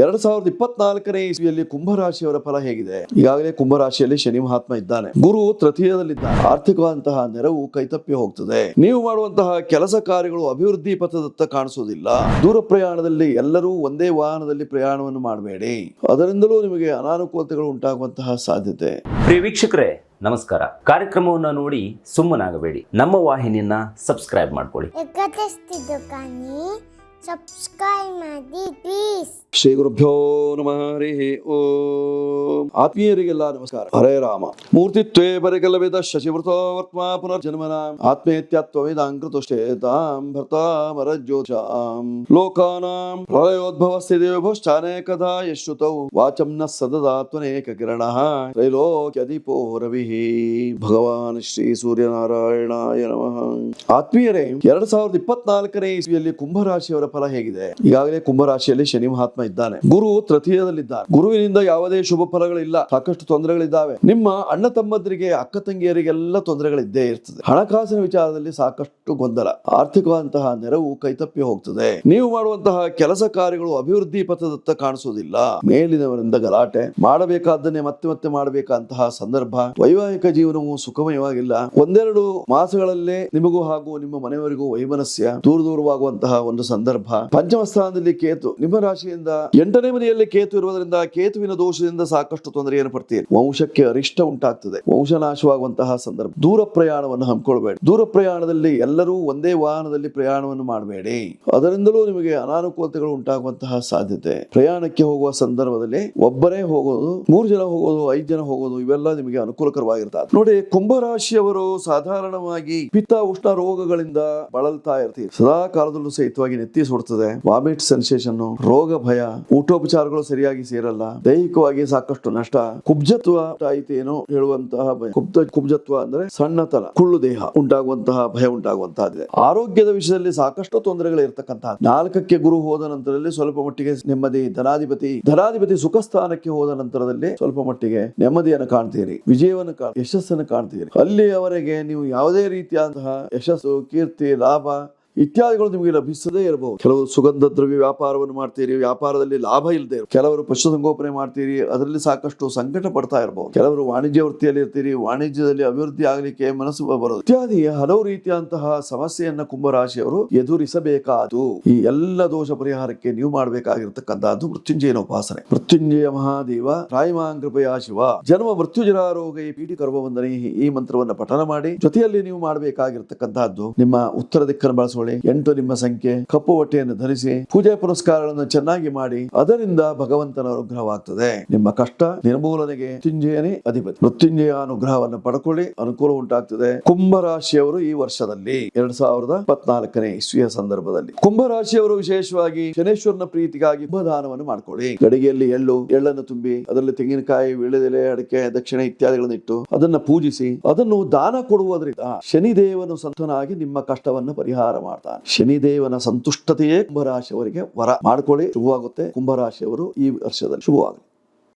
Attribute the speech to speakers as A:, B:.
A: ಎರಡ್ ಸಾವಿರದ ಇಪ್ಪತ್ನಾಲ್ಕನೇ ಇಸ್ವಿಯಲ್ಲಿ ಕುಂಭರಾಶಿಯವರ ಫಲ ಹೇಗಿದೆ. ಈಗಾಗಲೇ ಕುಂಭರಾಶಿಯಲ್ಲಿ ಶನಿ ಮಹಾತ್ಮ ಇದ್ದಾನೆ. ಗುರು ತೃತೀಯದಲ್ಲಿದ್ದಾನೆ. ಆರ್ಥಿಕವಾದಂತಹ ನೆರವು ಕೈತಪ್ಪಿ ಹೋಗ್ತದೆ. ನೀವು ಮಾಡುವಂತಹ ಕೆಲಸ ಕಾರ್ಯಗಳು ಅಭಿವೃದ್ಧಿ ಪಥದತ್ತ ಕಾಣಿಸುವುದಿಲ್ಲ ದೂರ ಪ್ರಯಾಣದಲ್ಲಿ ಎಲ್ಲರೂ ಒಂದೇ ವಾಹನದಲ್ಲಿ ಪ್ರಯಾಣವನ್ನು ಮಾಡಬೇಡಿ. ಅದರಿಂದಲೂ ನಿಮಗೆ ಅನಾನುಕೂಲತೆಗಳು ಉಂಟಾಗುವಂತಹ ಸಾಧ್ಯತೆ.
B: ಪ್ರಿಯ ವೀಕ್ಷಕರೇ ನಮಸ್ಕಾರ. ಕಾರ್ಯಕ್ರಮವನ್ನು ನೋಡಿ ಸುಮ್ಮನಾಗಬೇಡಿ. ನಮ್ಮ ವಾಹಿನಿಯನ್ನ ಸಬ್ಸ್ಕ್ರೈಬ್ ಮಾಡ್ಕೊಳ್ಳಿ.
C: ಎಕತೆಸ್ತಿದ್ದು ಕಾನಿ ಸಬ್ಸ್ಕ್ರೈಬ್ ಮಾಡಿ ಪ್ಲೀಸ್
A: ಶ್ರೀ ಗುರುಭ್ಯೋ ನಮಃ ಹರಿ ಓಂ ಆತ್ಮೀಯರಿಗೆಲ್ಲ ನಮಸ್ಕಾರ ಹರೇ ರಾಮ ಮೂರ್ತಿತ್ವೇ ಪರಿಕಲವಿದ ಶಶಿವೃತೋ ವರ್ತ್ಮ ಪುನರ್ಜನ್ಮನ ಆತ್ಮೇತ್ಯತ್ವವಿದಾಂಕೃತುಷ್ಟೇತಾಂ ಭರ್ತಾಮರಜ್ಯೋತಿಷಾಂ ಲೋಕಾನಾಂ ಪ್ರಳಯೋದ್ಭವ ಸ್ಥಿತಿಭಶ್ಚಾನೇಕದಾ ಯಶ್ರುತೌ ವಾಚಂ ನ ಸದದಾತ್ವನೇಕ ಕಿರಣಃ ತ್ರೈಲೋಕ್ಯದೀಪೋ ರವಿಃ ಭಗವಾನ್ ಶ್ರೀ ಸೂರ್ಯನಾರಾಯಣಾಯ ನಮಃ ಆತ್ಮೀಯರೇ ಎರಡ್ ಸಾವಿರದ ಇಪ್ಪತ್ನಾಲ್ಕನೇ ಇಸ್ವಿಯಲ್ಲಿ ಕುಂಭರಾಶಿಯವರ ಫಲ ಹೇಗಿದೆ? ಈಗಾಗಲೇ ಕುಂಭರಾಶಿಯಲ್ಲಿ ಶನಿ ಮಹಾತ್ಮ ಇದ್ದಾನೆ. ಗುರು ತೃತೀಯದಲ್ಲಿದ್ದಾನೆ ಗುರುವಿನಿಂದ ಯಾವುದೇ ಶುಭ ಫಲಗಳಿಲ್ಲ. ಸಾಕಷ್ಟು ತೊಂದರೆಗಳಿದ್ದಾವೆ. ನಿಮ್ಮ ಅಣ್ಣ ತಮ್ಮಂದರಿಗೆ, ಅಕ್ಕ ತಂಗಿಯರಿಗೆಲ್ಲ ತೊಂದರೆಗಳಿದ್ದೇ ಇರ್ತದೆ. ಹಣಕಾಸಿನ ವಿಚಾರದಲ್ಲಿ ಸಾಕಷ್ಟು ಗೊಂದಲ. ಆರ್ಥಿಕವಾದಂತಹ ನೆರವು ಕೈತಪ್ಪಿ ಹೋಗ್ತದೆ. ನೀವು ಮಾಡುವಂತಹ ಕೆಲಸ ಕಾರ್ಯಗಳು ಅಭಿವೃದ್ಧಿ ಪಥದತ್ತ ಕಾಣಿಸುವುದಿಲ್ಲ ಮೇಲಿನವರಿಂದ ಗಲಾಟೆ. ಮಾಡಬೇಕಾದನ್ನೇ ಮತ್ತೆ ಮತ್ತೆ ಮಾಡಬೇಕಂತಹ ಸಂದರ್ಭ. ವೈವಾಹಿಕ ಜೀವನವು ಸುಖಮಯವಾಗಿಲ್ಲ. ಒಂದೆರಡು ಮಾಸಗಳಲ್ಲೇ ನಿಮಗೂ ಹಾಗೂ ನಿಮ್ಮ ಮನೆಯವರಿಗೂ ವೈಮನಸ್ಯ. ದೂರ ದೂರವಾಗುವಂತಹ ಒಂದು ಸಂದರ್ಭ. ಪಂಚಮ ಸ್ಥಾನದಲ್ಲಿ ಕೇತು, ನಿಮ್ಮ ರಾಶಿಯಿಂದ ಎಂಟನೇ ಮನೆಯಲ್ಲಿ ಕೇತು ಇರುವುದರಿಂದ ಕೇತುವಿನ ದೋಷದಿಂದ ಸಾಕಷ್ಟು ತೊಂದರೆಯನ್ನು ಪಡ್ತೀರಿ. ವಂಶಕ್ಕೆ ಅರಿಷ್ಟ ಉಂಟಾಗ್ತದೆ. ವಂಶನಾಶವಾಗುವಂತಹ ಸಂದರ್ಭ. ದೂರ ಪ್ರಯಾಣವನ್ನು ಹಮ್ಮಿಕೊಳ್ಬೇಡಿ. ದೂರ ಪ್ರಯಾಣದಲ್ಲಿ ಎಲ್ಲರೂ ಒಂದೇ ವಾಹನದಲ್ಲಿ ಪ್ರಯಾಣವನ್ನು ಮಾಡಬೇಡಿ. ಅದರಿಂದಲೂ ನಿಮಗೆ ಅನಾನುಕೂಲತೆಗಳು ಉಂಟಾಗುವಂತಹ ಸಾಧ್ಯತೆ. ಪ್ರಯಾಣಕ್ಕೆ ಹೋಗುವ ಸಂದರ್ಭದಲ್ಲಿ ಒಬ್ಬರೇ ಹೋಗೋದು, ಮೂರು ಜನ ಹೋಗೋದು, ಐದು ಜನ ಹೋಗೋದು, ಇವೆಲ್ಲ ನಿಮಗೆ ಅನುಕೂಲಕರವಾಗಿರ್ತದೆ ನೋಡಿ ಕುಂಭರಾಶಿಯವರು ಸಾಧಾರಣವಾಗಿ ಪಿತ್ತ ಉಷ್ಣ ರೋಗಗಳಿಂದ ಬಳಲ್ತಾ ಇರ್ತೀವಿ ಸದಾ ಕಾಲದಲ್ಲೂ ಸಹಿತವಾಗಿ ನೆತ್ತಿ ಸುಡ್ತದೆ ವಾಮಿಟ್ ಸೆನ್ಸೇಷನ್ ರೋಗ, ಭಯ, ಊಟೋಪಚಾರಗಳು ಸರಿಯಾಗಿ ಸೇರಲ್ಲ. ದೈಹಿಕವಾಗಿ ಸಾಕಷ್ಟು ನಷ್ಟ. ಕುಬ್ಜತ್ವ ಆಯ್ತೇನೋ ಹೇಳುವಂತಹ ಭಯ. ಕುಬ್ಜ, ಕುಬ್ಜತ್ವ ಅಂದ್ರೆ ಸಣ್ಣತನ ಕುಳ್ಳು ದೇಹ ಉಂಟಾಗುವಂತಹ ಭಯ ಉಂಟಾಗುವಂತಹದ್ದಿದೆ. ಆರೋಗ್ಯದ ವಿಷಯದಲ್ಲಿ ಸಾಕಷ್ಟು ತೊಂದರೆಗಳು ಇರತಕ್ಕಂತಹ ನಾಲ್ಕಕ್ಕೆ ಗುರು ಹೋದ ನಂತರದಲ್ಲಿ ಸ್ವಲ್ಪ ಮಟ್ಟಿಗೆ ನೆಮ್ಮದಿ, ಧನಾಧಿಪತಿ ಧನಾಧಿಪತಿ ಸುಖ ಸ್ಥಾನಕ್ಕೆ ಹೋದ ನಂತರದಲ್ಲಿ ಸ್ವಲ್ಪ ಮಟ್ಟಿಗೆ ನೆಮ್ಮದಿಯನ್ನು ಕಾಣ್ತೀರಿ. ವಿಜಯವನ್ನು ಯಶಸ್ಸನ್ನು ಕಾಣ್ತೀರಿ. ಅಲ್ಲಿಯವರೆಗೆ ನೀವು ಯಾವುದೇ ರೀತಿಯಾದಂತಹ ಯಶಸ್ಸು, ಕೀರ್ತಿ, ಲಾಭ ಇತ್ಯಾದಿಗಳು ನಿಮಗೆ ಲಭಿಸದೇ ಇರಬಹುದು. ಕೆಲವರು ಸುಗಂಧ ದ್ರವ್ಯ ವ್ಯಾಪಾರವನ್ನು ಮಾಡ್ತೀರಿ, ವ್ಯಾಪಾರದಲ್ಲಿ ಲಾಭ ಇಲ್ಲದೆ ಕೆಲವರು ಪಶುಸಂಗೋಪನೆ ಮಾಡ್ತೀರಿ, ಅದರಲ್ಲಿ ಸಾಕಷ್ಟು ಸಂಕಟ ಪಡ್ತಾ ಇರಬಹುದು ಕೆಲವರು ವಾಣಿಜ್ಯ ವೃತ್ತಿಯಲ್ಲಿ ಇರ್ತೀರಿ, ವಾಣಿಜ್ಯದಲ್ಲಿ ಅಭಿವೃದ್ಧಿ ಆಗಲಿಕ್ಕೆ ಮನಸ್ಸು ಬರೋದು ಇತ್ಯಾದಿ ಹಲವು ರೀತಿಯಂತಹ ಸಮಸ್ಯೆಯನ್ನ ಕುಂಭರಾಶಿಯವರು ಎದುರಿಸಬೇಕಾದು. ಈ ಎಲ್ಲ ದೋಷ ಪರಿಹಾರಕ್ಕೆ ನೀವು ಮಾಡಬೇಕಾಗಿರ್ತಕ್ಕಂಥದ್ದು ಮೃತ್ಯುಂಜಯನ ಉಪಾಸನೆ ಮೃತ್ಯುಂಜಯ ಮಹಾದೇವ ರಾಯಮಾನ್ ಕೃಪಯಾ ಶಿವ. ಜನ್ಮ ಮೃತ್ಯುಜರ ರೋಗ ಈ ಪೀಠಿ ಕರ್ಮವಂದನೆ ಈ ಮಂತ್ರವನ್ನ ಪಠನ ಮಾಡಿ ಜೊತೆಯಲ್ಲಿ ನೀವು ಮಾಡಬೇಕಾಗಿರ್ತಕ್ಕಂಥದ್ದು ನಿಮ್ಮ ಉತ್ತರ ದಿಕ್ಕನ್ನು ಬಳಸಿಕೊಳ್ಳಿ ಎಂಟು ನಿಮ್ಮ ಸಂಖ್ಯೆ, ಕಪ್ಪು ಹೊಟ್ಟೆಯನ್ನು ಧರಿಸಿ ಪೂಜೆ ಪುರಸ್ಕಾರಗಳನ್ನು ಚೆನ್ನಾಗಿ ಮಾಡಿ, ಅದರಿಂದ ಭಗವಂತನ ಅನುಗ್ರಹವಾಗ್ತದೆ. ನಿಮ್ಮ ಕಷ್ಟ ನಿರ್ಮೂಲನೆಗೆ ಮೃತ್ಯುಂಜಯನೇ ಅಧಿಪತಿ. ಮೃತ್ಯುಂಜಯ ಅನುಗ್ರಹವನ್ನು ಪಡ್ಕೊಳ್ಳಿ, ಅನುಕೂಲ ಉಂಟಾಗ್ತದೆ. ಕುಂಭರಾಶಿಯವರು ಈ ವರ್ಷದಲ್ಲಿ, ಎರಡ್ ಸಾವಿರದ ಇಪ್ಪತ್ನಾಲ್ಕನೇ ಇಸ್ವಿಯ ಸಂದರ್ಭದಲ್ಲಿ. ಕುಂಭರಾಶಿಯವರು ವಿಶೇಷವಾಗಿ ಶನೇಶ್ವರನ ಪ್ರೀತಿಗಾಗಿ ಕುಂಭದಾನವನ್ನು ಮಾಡ್ಕೊಳ್ಳಿ. ಗಡಿಗೆಯಲ್ಲಿ ಎಳ್ಳು, ಎಳ್ಳನ್ನು ತುಂಬಿ, ಅದರಲ್ಲಿ ತೆಂಗಿನಕಾಯಿ, ವಿಳೆದೆಲೆ, ಅಡಿಕೆ, ದಕ್ಷಿಣ ಇತ್ಯಾದಿಗಳನ್ನು ಇಟ್ಟು ಅದನ್ನ ಪೂಜಿಸಿ, ಅದನ್ನು ದಾನ ಕೊಡುವುದರಿಂದ ಶನಿದೇವನು ಸಂತನಾಗಿ ನಿಮ್ಮ ಕಷ್ಟವನ್ನು ಪರಿಹಾರ ಮಾಡ್ತಾನೆ. ಶನಿದೇವನ ಸಂತುಷ್ಟತೆಯೇ ಕುಂಭರಾಶಿಯವರಿಗೆ ವರ ಮಾಡ್ಕೊಳ್ಳಿ. ಶುಭವಾಗುತ್ತೆ ಕುಂಭರಾಶಿಯವರು ಈ ವರ್ಷದಲ್ಲಿ ಶುಭವಾಗಲಿ